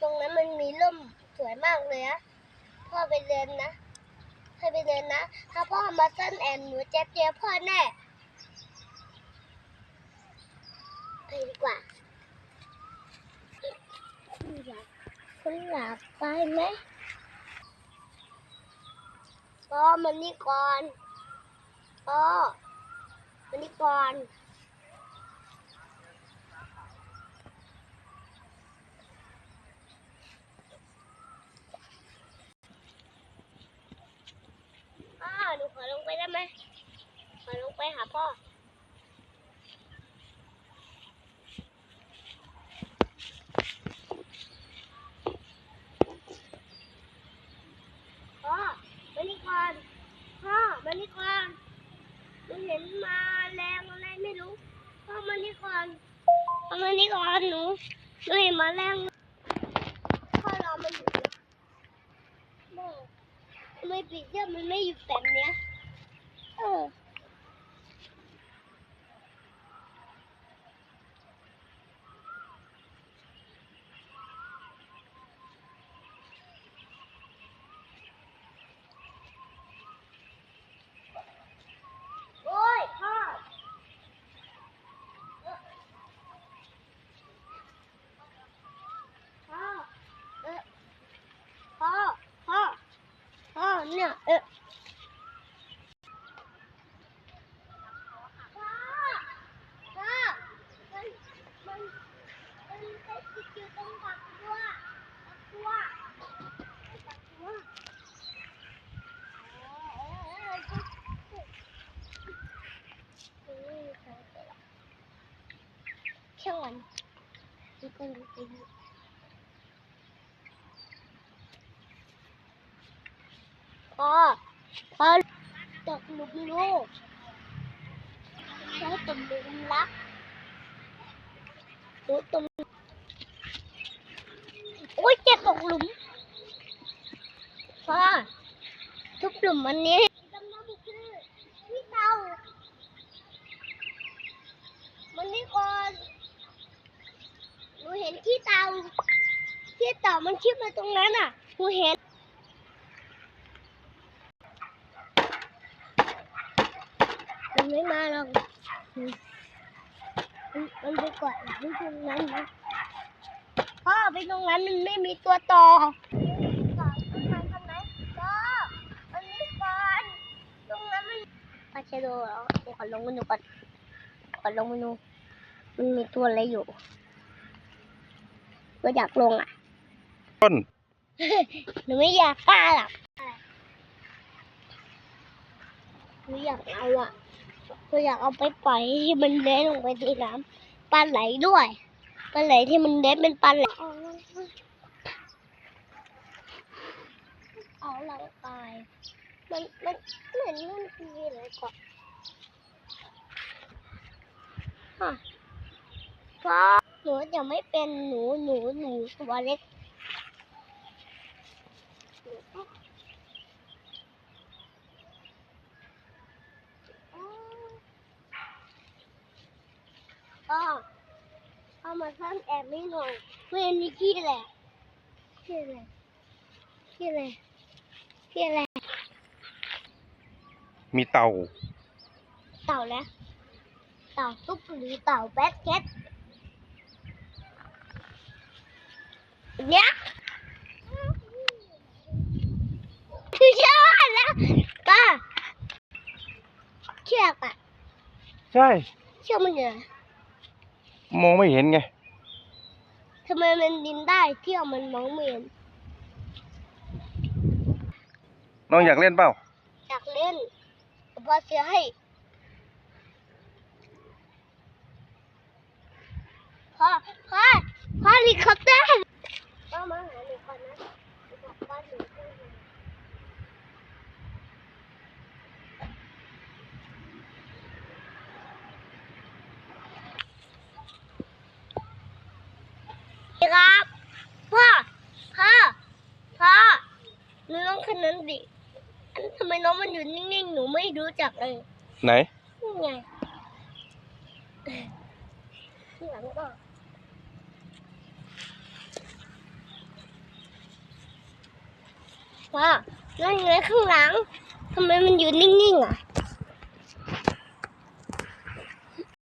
ตรงนั้นมันมีร่มสวยมากเลยนะพ่อไปเดินนะให้ไปเดินนะ ถ้าพ่อมาซ่อนแอนหนูจะเจอพ่อแน่ไปดีกว่าคุณอยากคุณอยาไปไหมพ่อมันนี่ก่อนพ่อมันนี่ก่อน พ่อหนูขอลง ไปได้ไหมขอลงไปหาพ่อพ่อมานี่ก่อนพ่อมานี่ก่อนหนูเห็นมาแรงอะไรไม่รู้พ่อมานี่ก่อนพ่อมานี่ก่อนหนูหนูเห็นมาแรงพ่อรอมันอยู่นะแม่ไมปีเสื้อมันไม่อยู่แบบเนี้ย เออ โอ้ยพ่อเอ่อพ่อเออพ่อพ่อพ่อเนี่ยเออพ่อพ่อมันมันมันไปติดอยู่ตรงฝักบัวฝักบัวฝักบัวเออเออเออเออ ช่างมันดูกันดูกันพ่อพ่อตกหลุมลูกใช้ตกหลุมรักหนูตกโอ้ยเจ็บตกหลุมพ่อทุบหลุมอันนี้มันนี่ก่อน นูเห็นที่เตาที่เต่ามันชิบมาตรงนั้นอะหนูเห็นมันไม่มาหรอกมันมันไปกอดที่ตรงนั้นนะพ่อไปตรงนั้นมันไม่มีตัวต่อต่อตรงนั้นทำไมพ่อมันนี่ก่อนตรงนั้นมันปลาชโดเหรอเดี๋ยวขอลงมาดูก่อนขอลงมาดูมันมีตัวอะไรอยู่ ก็อยากลงอะต้นหนูไม่อยากกล้าหรอกหนูอยากเอาอะหนูอยากเอาไปปล่อยให้มันเลื้อยลงไปในน้ำปลาไหลด้วยปลาไหลที่มันเลื้อยเป็นปลาไหลเอาหลังกายมันมันเหมือนมันมีอะไรก่อนฮะเพราะ หนูจะไม่เป็นหนูหนูหนูตัวเล็กพ่อพ่อมาซ่อนแอบไม่หน่อยเพื่อนนี่ขี้แหละขี้แหละขี้แหละขี้แหละมีเต่า เต่าแล้ว เต่าตุ๊กหรือเต่าแบทแคท เนี่ยคือเชื่อแล้วป้าเชือกอะใช่ เชือกมันอยู่ไหนมองไม่เห็นไงทำไมมันดินได้เที่ยวมันมองไม่เห็นน้องอยากเล่นเปล่า อยากเล่นแต่พ่อซื้อให้พ่อพ่อพ่อเฮลิคอปเตอร์ พ่อมาหาหนูก่อนนะหนูบอกว่าหนูเพิ่งมาครับพ่อพ่อพ่อหนูต้องขนาดนั้นดิอันทำไมน้องมันอยู่นิ่งๆ หนูไม่รู้จักเลยไหน นี่ไงข้างหลังก็ ว่านั่นไงข้างหลังทำไมมันอยู่นิ่งๆอะ